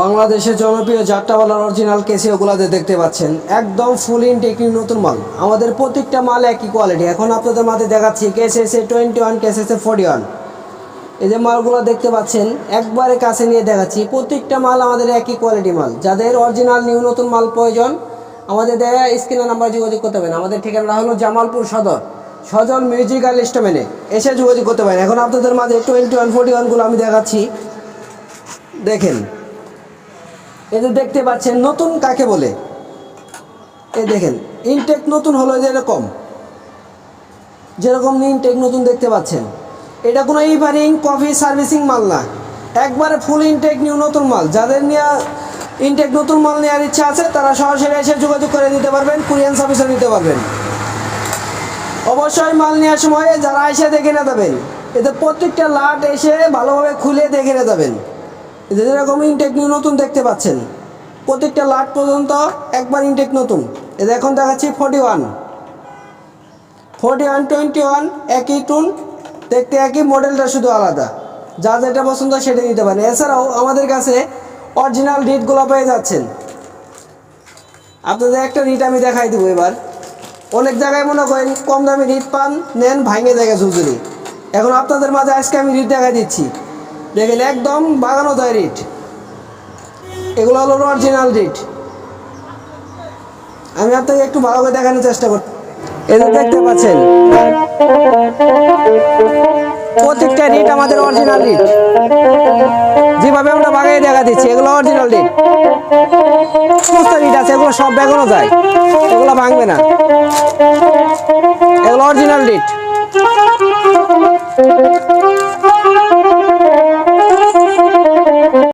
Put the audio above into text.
বাংলাদেশের জনপ্রিয় যাত্রাওয়ালার অরিজিনাল কেসিওগুলাতে দেখতে পাচ্ছেন। একদম ফুল ইন টেকনিক নতুন মাল। আমাদের প্রত্যেকটা মাল একই কোয়ালিটি এখন আপনাদের মাঝে দেখাচ্ছি কেস এসে টোয়েন্টি ওয়ান কেস এসে ফোর্টি ওয়ান এই যে মালগুলো দেখতে পাচ্ছেন, একবারে কাছে নিয়ে দেখাচ্ছি। প্রত্যেকটা মাল আমাদের একই কোয়ালিটি মাল। যাদের অরিজিনাল নিউ নতুন মাল প্রয়োজন, আমাদের দেয়া স্ক্রিনের নাম্বার যোগাযোগ করতে পারেন। আমাদের ঠিকানা হলো জামালপুর সদর। সজল মিউজিক্যাল ইনস্ট্রুমেন্টে এসে যোগাযোগ করতে পারেন। এখন আপনাদের মাঝে টোয়েন্টি ওয়ান ফোর্টি ওয়ানগুলো আমি দেখাচ্ছি। দেখেন। এদের দেখতে পাচ্ছেন, নতুন কাকে বলে? এই দেখেন ইনটেক নতুন হলো যেরকম। যেরকম ইনটেক নতুন দেখতে পাচ্ছেন। এটা কোনো ইভারিং কফি সার্ভিসিং মাল না। একবারে ফুল ইনটেক নিউ নতুন মাল। যাদের নিয়ে ইনটেক নতুন মাল নেওয়ার ইচ্ছা আছে, তারা সরাসরি এসে যোগাযোগ করে নিতে পারবেন, কুরিয়ান সার্ভিসও নিতে পারবেন। অবশ্যই মাল নেওয়ার সময় যারা এসে দেখে নিয়ে যাবেন। এতে প্রত্যেকটা লাট এসে ভালোভাবে খুলে দেখে নিয়ে যাবেন। এতে যেরকম ইনটেক নতুন দেখতে পাচ্ছেন, প্রত্যেকটা লাট পর্যন্ত একবার ইনটেক নতুন। এতে এখন দেখাচ্ছি forty one forty one twenty one একই টুন দেখতে একই মডেলটা শুধু আলাদা। যা যেটা পছন্দ সেটা নিতে পারেন। এছাড়াও আমাদের কাছে অরিজিনাল রিটগুলো পেয়ে যাচ্ছেন। আপনাদের একটা রিট আমি দেখাই দেবো এবার। অনেক জায়গায় মনে করেন কম দামি রিট পান, নেন, ভাঙে জায়গা ঝুঁঝুরি এখন আপনাদের মাঝে আজকে আমি রিট দেখা দিচ্ছি। দেখেন একদম বাগানো যায় রিট। এগুলো হলো অরিজিনাল রিট। আমি আপনাকে একটু ভালো করে দেখানোর চেষ্টা করছি এদের দেখতে পাচ্ছেন, প্রত্যেকটা রিট আমাদের অরিজিনাল রিট। যেভাবে আমরা বাগাই দেখা দিচ্ছি, এগুলো অরিজিনাল রিট। সমস্ত রিট আছে, এগুলো সব বেগানো যায়। ভাঙবে না। এগুলো অরিজিনাল রিট